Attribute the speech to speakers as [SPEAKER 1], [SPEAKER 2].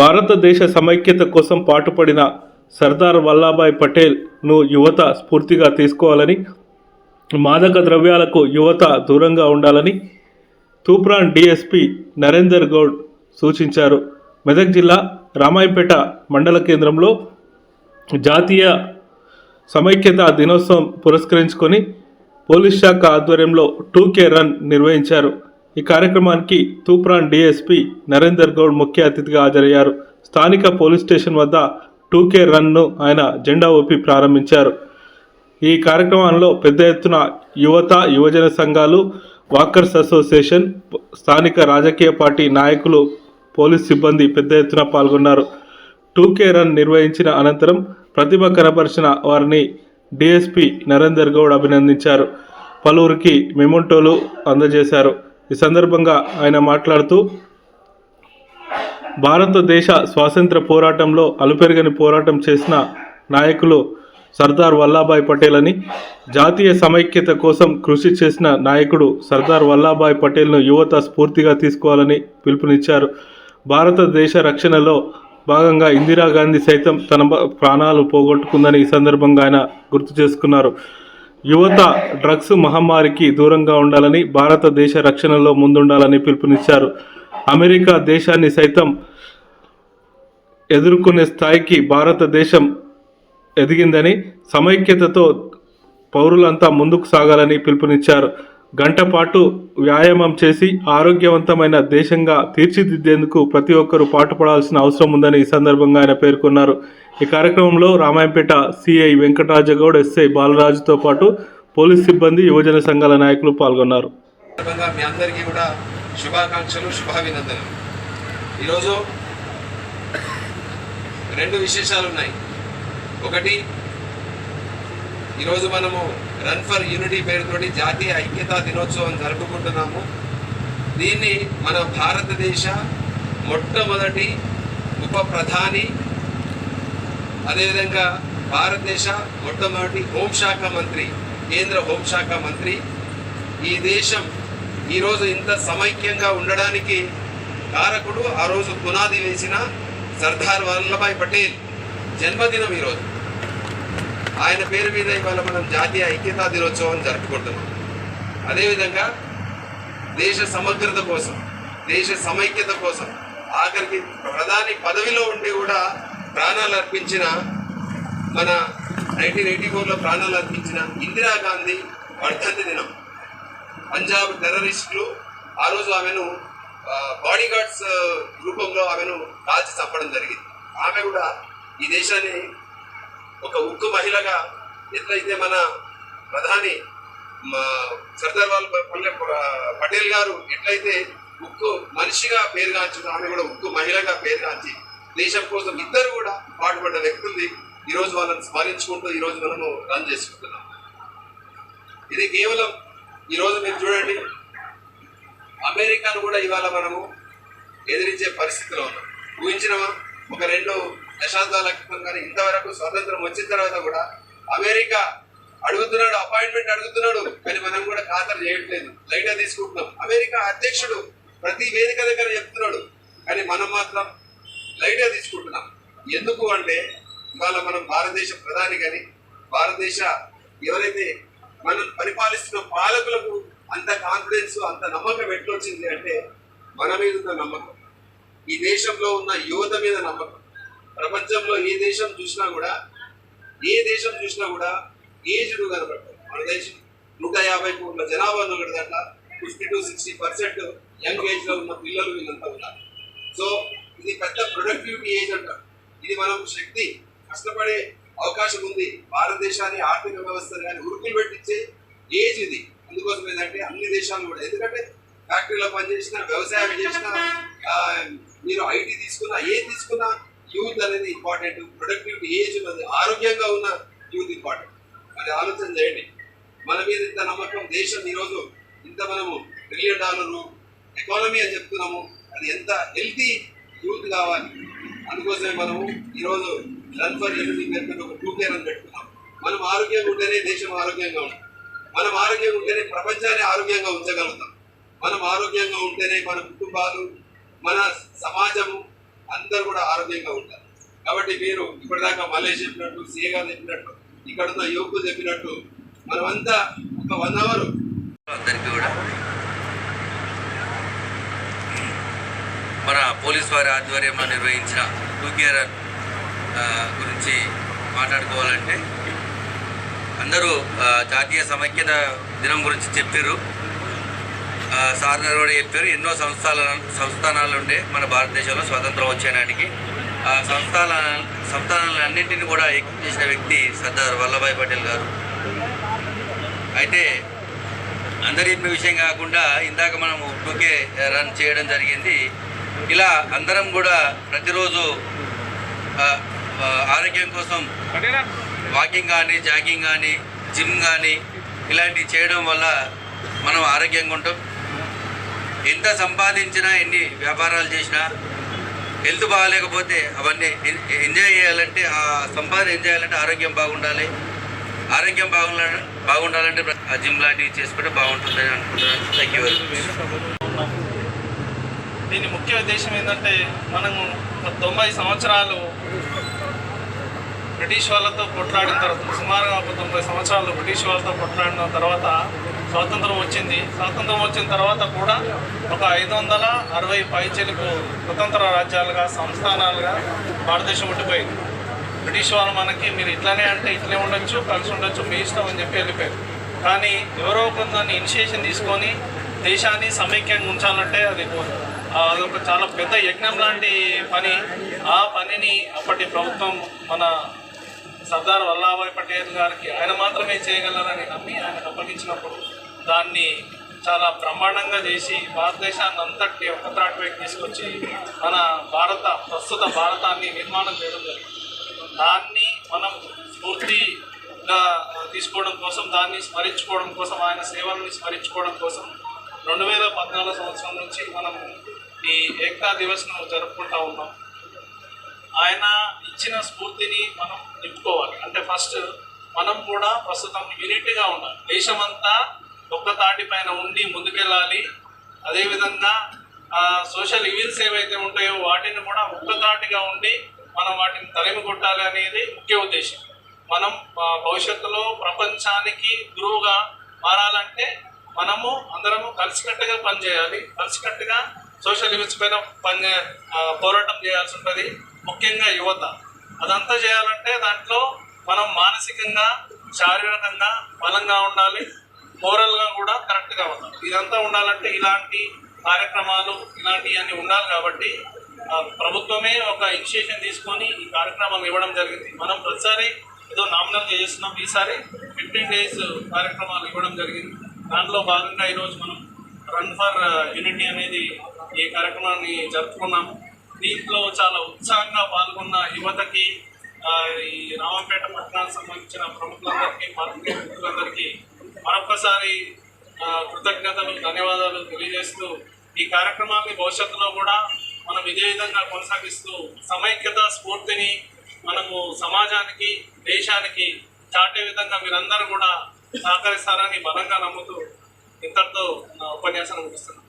[SPEAKER 1] భారతదేశ సమైక్యత కోసం పాటుపడిన సర్దార్ వల్లభాయ్ పటేల్ను యువత స్ఫూర్తిగా తీసుకోవాలని మాదక ద్రవ్యాలకు యువత దూరంగా ఉండాలని తూప్రాన్ డిఎస్పి నరేందర్ గౌడ్ సూచించారు. మెదక్ జిల్లా రామాయపేట మండల కేంద్రంలో జాతీయ సమైక్యత దినోత్సవం పురస్కరించుకొని పోలీస్ శాఖ ఆధ్వర్యంలో టూ కే రన్ నిర్వహించారు. ఈ కార్యక్రమానికి తూప్రాన్ డిఎస్పి నరేందర్ గౌడ్ ముఖ్య అతిథిగా హాజరయ్యారు. స్థానిక పోలీస్ స్టేషన్ వద్ద టూకే రన్ను ఆయన జెండా ఊపి ప్రారంభించారు. ఈ కార్యక్రమంలో పెద్ద ఎత్తున యువత యువజన సంఘాలు వాకర్స్ అసోసియేషన్ స్థానిక రాజకీయ పార్టీ నాయకులు పోలీస్ సిబ్బంది పెద్ద ఎత్తున పాల్గొన్నారు. టూకే రన్ నిర్వహించిన అనంతరం ప్రతిభ కనపరిచిన వారిని డిఎస్పి నరేందర్ గౌడ్ అభినందించారు. పలువురికి మెమోంటోలు అందజేశారు. ఈ సందర్భంగా ఆయన మాట్లాడుతూ భారతదేశ స్వాతంత్ర పోరాటంలో అలుపెరగని పోరాటం చేసిన నాయకులు సర్దార్ వల్లాభాయ్ పటేల్ అని జాతీయ సమైక్యత కోసం కృషి చేసిన నాయకుడు సర్దార్ వల్లభాయ్ పటేల్ను యువత స్ఫూర్తిగా తీసుకోవాలని పిలుపునిచ్చారు. భారతదేశ రక్షణలో భాగంగా ఇందిరాగాంధీ సైతం తన ప్రాణాలు పోగొట్టుకుందని ఈ సందర్భంగా ఆయన గుర్తు చేసుకున్నారు. యువత డ్రగ్స్ మహమ్మారికి దూరంగా ఉండాలని భారతదేశ రక్షణలో ముందుండాలని పిలుపునిచ్చారు. అమెరికా దేశాన్ని సైతం ఎదుర్కొనే స్థాయికి భారతదేశం ఎదిగిందని సమైక్యతతో పౌరులంతా ముందుకు సాగాలని పిలుపునిచ్చారు. గంట పాటు వ్యాయామం చేసి ఆరోగ్యవంతమైన దేశంగా తీర్చిదిద్దేందుకు ప్రతి ఒక్కరూ పాటుపడాల్సిన అవసరం ఉందని ఈ సందర్భంగా ఆయన పేర్కొన్నారు. ఈ కార్యక్రమంలో రామాయంపేట సిఐ వెంకటరాజగౌడ్ ఎస్ఐ బాలరాజుతో పాటు పోలీస్ సిబ్బంది యువజన సంఘాల నాయకులు పాల్గొన్నారు.
[SPEAKER 2] మీ అందరికీ కూడా శుభాకాంక్షలు శుభాభినందనలు. ఈరోజు రెండు విశేషాలు ఉన్నాయి ఒకటి ఈరోజు మనము రన్ ఫర్ యూనిటీ పేరుతోటి జాతీయ ఐక్యతా దినోత్సవం జరుపుకుంటున్నాము. దీన్ని మన భారతదేశ మొట్టమొదటి ఉప ప్రధాని అదేవిధంగా భారతదేశ మొట్టమొదటి హోంశాఖ మంత్రి కేంద్ర హోంశాఖ మంత్రి. ఈ దేశం ఈరోజు ఇంత సమైక్యంగా ఉండడానికి కారకుడు ఆ రోజు పునాది వేసిన సర్దార్ వల్లభాయ్ పటేల్ జన్మదినం ఈరోజు. ఆయన పేరు మీద ఇవాళ మనం జాతీయ ఐక్యతా దినోత్సవం జరుపుకుంటున్నాం. అదేవిధంగా దేశ సమగ్రత కోసం దేశ సమైక్యత కోసం ఆఖరికి ప్రధాని పదవిలో ఉండి కూడా ప్రాణాలు అర్పించిన మన నైన్టీన్ ఎయిటీ ఫోర్లో ప్రాణాలు అర్పించిన ఇందిరాగాంధీ వర్ధంతి దినం. పంజాబ్ టెర్రరిస్టులు ఆ రోజు ఆమెను బాడీగార్డ్స్ రూపంలో ఆమెను కాల్చి చంపడం జరిగింది. ఆమె కూడా ఈ దేశాన్ని ఒక ఉక్కు మహిళగా ఎట్లయితే మన ప్రధాని మా సర్దార్ వాల్ పటేల్ గారు ఎట్లయితే ఉక్కు మనిషిగా పేరుగాంచిన ఆమె కూడా ఉక్కు మహిళగా పేరుగాంచి దేశం కోసం ఇద్దరు కూడా పాటుపడ్డ వ్యక్తుల్ని ఈరోజు వాళ్ళని స్మరించుకుంటూ ఈ రోజు మనము రన్ చేసుకుంటున్నాం. ఇది కేవలం ఈరోజు మీరు చూడండి అమెరికాను కూడా ఇవాళ మనము ఎదిరించే పరిస్థితిలో ఉన్నాం. ఊహించినవా? ఒక రెండు దశాబ్దాల క్రితం కానీ ఇంతవరకు స్వాతంత్రం వచ్చిన తర్వాత కూడా అమెరికా అడుగుతున్నాడు అపాయింట్మెంట్ అడుగుతున్నాడు కానీ మనం కూడా ఖాతరు చేయట్లేదు. లైట్ తీసుకుంటున్నాం. అమెరికా అధ్యక్షుడు ప్రతి వేదిక దగ్గర చెప్తున్నాడు కానీ మనం మాత్రం లైట్ తీసుకుంటున్నాం. ఎందుకు అంటే ఇవాళ మనం భారతదేశ ప్రధాని కానీ భారతదేశ ఎవరైతే మనం పరిపాలిస్తున్న పాలకులకు అంత కాన్ఫిడెన్స్ అంత నమ్మకం ఎట్లొచ్చింది అంటే మన మీద ఉన్న నమ్మకం. ఈ దేశంలో ఉన్న యువత మీద నమ్మకం. ప్రపంచంలో ఏ దేశం చూసినా కూడా ఏ దేశం చూసినా కూడా ఏజ్డ్ కనబడతారు మన దేశం నూట యాభై కోట్ల జనాభా ఉన్నది దాంట్లో fifty to sixty percent young ఏజ్లో ఉన్న పిల్లలు వీళ్ళంతా ఉన్నారు. సో ఇది పెద్ద ప్రొడక్టివిటీ ఏజ్ అంటారు ఇది మనం శక్తి. కష్టపడే అవకాశం ఉంది. భారతదేశాన్ని ఆర్థిక వ్యవస్థను కానీ ఉరుకులు పెట్టించే ఏజ్ ఇది. అందుకోసం ఏంటంటే అన్ని దేశాలు కూడా. ఎందుకంటే ఫ్యాక్టరీలో పనిచేసిన వ్యవసాయం చేసిన మీరు ఐటీ తీసుకున్నా ఏం తీసుకున్నా యూత్ అనేది ఇంపార్టెంట్ ప్రొడక్టివిటీ ఏజ్ ఉన్నది ఆరోగ్యంగా ఉన్న యూత్ ఇంపార్టెంట్ మరి ఆలోచన చేయండి. మన మీద ఇంత నమ్మకం దేశం ఈరోజు ఇంత మనము ట్రిలియన్ డాలర్లు ఎకానమీ అని చెప్తున్నాము అది ఎంత హెల్తీ యూత్ కావాలి. అందుకోసమే మనము ఈరోజు రన్ ఫర్ యూనిటీ పేరుతో ఒక టూ కేర్ అని పెట్టుకున్నాం. మనం ఆరోగ్యంగా ఉంటేనే దేశం ఆరోగ్యంగా ఉంటుంది. మనం ఆరోగ్యంగా ఉంటేనే ప్రపంచాన్ని ఆరోగ్యంగా ఉంచగలుగుతాం. మనం ఆరోగ్యంగా ఉంటేనే మన కుటుంబాలు మన సమాజము అందరూ కూడా ఆరోగ్యంగా ఉంటారు. కాబట్టి మీరు ఇప్పటిదాకా మలేష్ చెప్పినట్టు సీఏగా చెప్పినట్టు ఇక్కడ ఉన్న యువకులు చెప్పినట్టు మనమంతా ఒక వన్ అవర్
[SPEAKER 3] అందరికీ కూడా మన పోలీస్ వారి ఆధ్వర్యంలో నిర్వహించిన టూ కేర్ గురించి మాట్లాడుకోవాలంటే అందరూ జాతీయ సమైక్యత దినం గురించి చెప్పారు సార్ కూడా చెప్పారు ఎన్నో సంస్థల సంస్థానాలు ఉండే మన భారతదేశంలో స్వతంత్రం వచ్చే నాటికి. ఆ సంస్థాన సంస్థానాలన్నింటినీ కూడా ఎక్కువ చేసిన వ్యక్తి సర్దార్ వల్లభాయ్ పటేల్ గారు. అయితే అందరి విషయం కాకుండా ఇందాక మనం టూకే రన్ చేయడం జరిగింది. ఇలా అందరం కూడా ప్రతిరోజు ఆరోగ్యం కోసం వాకింగ్ కానీ జాగింగ్ కానీ జిమ్ కానీ ఇలాంటివి చేయడం వల్ల మనం ఆరోగ్యంగా ఉంటాం. ఎంత సంపాదించినా ఎన్ని వ్యాపారాలు చేసినా హెల్త్ బాగాలేకపోతే అవన్నీ ఎంజాయ్ చేయాలంటే ఆ సంపాదన ఎంజాయ్ చేయాలంటే ఆరోగ్యం బాగుండాలి. ఆరోగ్యం బాగుండాలి బాగుండాలంటే ఆ జిమ్ లాంటివి చేసుకుంటే బాగుంటుందని అనుకుంటున్నాను. థ్యాంక్ యూ
[SPEAKER 4] దీని ముఖ్య ఉద్దేశం ఏంటంటే మనము తొంభై సంవత్సరాలు బ్రిటిష్ వాళ్ళతో కొట్లాడిన తర్వాత సుమారుగా ఒక తొంభై సంవత్సరాలు బ్రిటిష్ వాళ్ళతో కొట్లాడిన తర్వాత స్వాతంత్రం వచ్చింది. స్వాతంత్రం వచ్చిన తర్వాత కూడా ఒక ఐదు వందల అరవై పైచలకు స్వతంత్ర రాజ్యాలుగా సంస్థానాలుగా భారతదేశం ఉండిపోయింది. బ్రిటిష్ వాళ్ళు మనకి మీరు ఇట్లానే అంటే ఇట్లే ఉండొచ్చు కలిసి ఉండొచ్చు మీ ఇష్టం అని చెప్పి వెళ్ళిపోయారు. కానీ ఎవరో కొందరిని ఇనిషియేషన్ తీసుకొని దేశాన్ని సమైక్యంగా ఉంచాలంటే అది అదొక చాలా పెద్ద యజ్ఞం లాంటి పని. ఆ పనిని అప్పటి ప్రభుత్వం మన సర్దార్ వల్లభాయ్ పటేల్ గారికి ఆయన మాత్రమే చేయగలరని నమ్మి ఆయనకు అప్పగించినప్పుడు దాన్ని చాలా బ్రహ్మాండంగా చేసి భారతదేశాన్ని అంతటి ఒక త్రాటిపైకి తీసుకొచ్చి మన భారత ప్రస్తుత భారతాన్ని నిర్మాణం చేయడం జరిగింది. దాన్ని మనం స్ఫూర్తిగా తీసుకోవడం కోసం దాన్ని స్మరించుకోవడం కోసం ఆయన సేవల్ని స్మరించుకోవడం కోసం రెండు వేల పద్నాలుగు సంవత్సరం నుంచి మనం ఈ ఏకతా దివస్ను జరుపుకుంటా ఉన్నాం. ఆయన ఇచ్చిన స్ఫూర్తిని మనం నింపుకోవాలి. అంటే ఫస్ట్ మనం కూడా ప్రస్తుతం యూనిట్గా ఉండాలి. దేశమంతా ఒక్క తాటి పైన ఉండి ముందుకెళ్ళాలి. అదేవిధంగా సోషల్ ఈవెంట్స్ ఏవైతే ఉంటాయో వాటిని కూడా ఒక్కతాటిగా ఉండి మనం వాటిని తరిమి కొట్టాలి అనేది ముఖ్య ఉద్దేశం. మనం భవిష్యత్తులో ప్రపంచానికి గురువుగా మారాలంటే మనము అందరము కలిసికట్టుగా పనిచేయాలి. కలిసికట్టుగా సోషల్ ఈవెంట్స్ పైన పని పోరాటం చేయాల్సి ఉంటుంది. ముఖ్యంగా యువత. అదంతా చేయాలంటే దాంట్లో మనం మానసికంగా శారీరకంగా బలంగా ఉండాలి. మోరల్గా కూడా కరెక్ట్గా ఉన్నాం. ఇదంతా ఉండాలంటే ఇలాంటి కార్యక్రమాలు ఇలాంటివన్నీ ఉండాలి కాబట్టి ప్రభుత్వమే ఒక ఇనిషియేషన్ తీసుకొని ఈ కార్యక్రమాలు ఇవ్వడం జరిగింది. మనం ప్రతిసారి ఏదో నామినల్ చేస్తున్నాం. ఈసారి ఫిఫ్టీన్ డేస్ కార్యక్రమాలు ఇవ్వడం జరిగింది. దాంట్లో భాగంగా ఈరోజు మనం రన్ ఫర్ యూనిటీ అనేది ఈ కార్యక్రమాన్ని జరుపుకున్నాము దీంట్లో చాలా ఉత్సాహంగా పాల్గొన్న యువతకి ఈ రామంపేట పట్టణానికి సంబంధించిన ప్రముఖులందరికీ పార్టీ మిత్రులందరికీ మరొకసారి కృతజ్ఞతలు ధన్యవాదాలు తెలియజేస్తూ ఈ కార్యక్రమాన్ని భవిష్యత్తులో కూడా మనం ఇదే విధంగా కొనసాగిస్తూ సమైక్యత స్ఫూర్తిని మనము సమాజానికి దేశానికి చాటే విధంగా మీరందరూ కూడా సహకరిస్తారని బలంగా నమ్ముతూ ఇంతటితో నా ఉపన్యాసం ముగిస్తున్నాను.